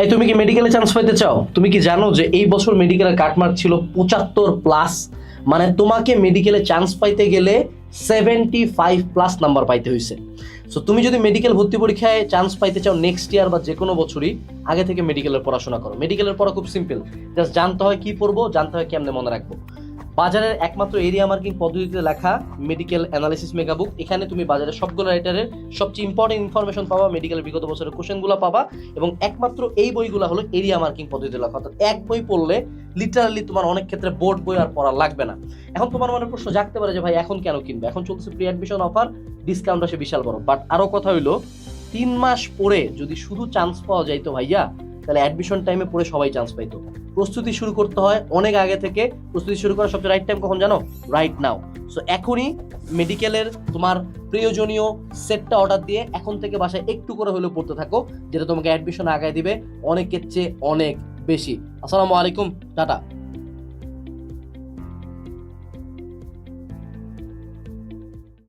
এই, তুমি কি মেডিকেলে চান্স পাইতে চাও? তুমি কি জানো যে এই বছর মেডিকেলের কাটমার্ক ছিল পঁচাত্তর প্লাস মানে তোমাকে মেডিকেলে চান্স পাইতে গেলে সেভেন্টি ফাইভ প্লাস নাম্বার পাইতে হয়েছে সো তুমি যদি মেডিকেল ভর্তি পরীক্ষায় চান্স পাইতে চাও নেক্সট ইয়ার বা যে কোনো বছরই, আগে থেকে মেডিকেলের পড়াশোনা করো। মেডিকেলের পড়া খুব সিম্পল জাস্ট জানতে হয় কি পড়ব, জানতে হয় কেমনে মনে রাখব। বাজারের একমাত্র এরিয়া মার্কিং পদ্ধতিতে লেখা মেডিকেল অ্যানালিসিস মেগাবুক এখানে তুমি বাজারের সবগুলো রাইটারের সবচেয়ে ইম্পর্টেন্ট ইনফরমেশন পাবা মেডিকেলের বিগত বছরের কোশ্চেনগুলো পাবা এবং একমাত্র এই বইগুলো হলো এরিয়া মার্কিং পদ্ধতিতে লেখা। অর্থাৎ এক বই পড়লে লিটারালি তোমার অনেক ক্ষেত্রে বোর্ড বই আর পড়া লাগবে না। এখন তোমার মনে প্রশ্ন জাগতে পারে যে ভাই, এখন কেন কিনবে? এখন চলছে প্রি অ্যাডমিশন অফার ডিসকাউন্ট আসে বিশাল বড়। বাট আরও কথা হইল, তিন মাস পরে যদি শুধু চান্স পাওয়া যাইতো ভাইয়া তাহলে অ্যাডমিশন টাইমে পড়ে সবাই চান্স পাইতো। প্রস্তুতি শুরু করতে হয় অনেক আগে থেকে। প্রস্তুতি শুরু করার সবচেয়ে রাইট টাইম কখন জানো? রাইট নাও সো এখনই মেডিকেলের তোমার প্রয়োজনীয় সেটটা অর্ডার দিয়ে এখন থেকে বাসায় একটু করে হলেও পড়তে থাকো, যেটা তোমাকে অ্যাডমিশন আগায় দিবে অনেকের চেয়ে অনেক বেশি। আসসালামু আলাইকুম, টাটা।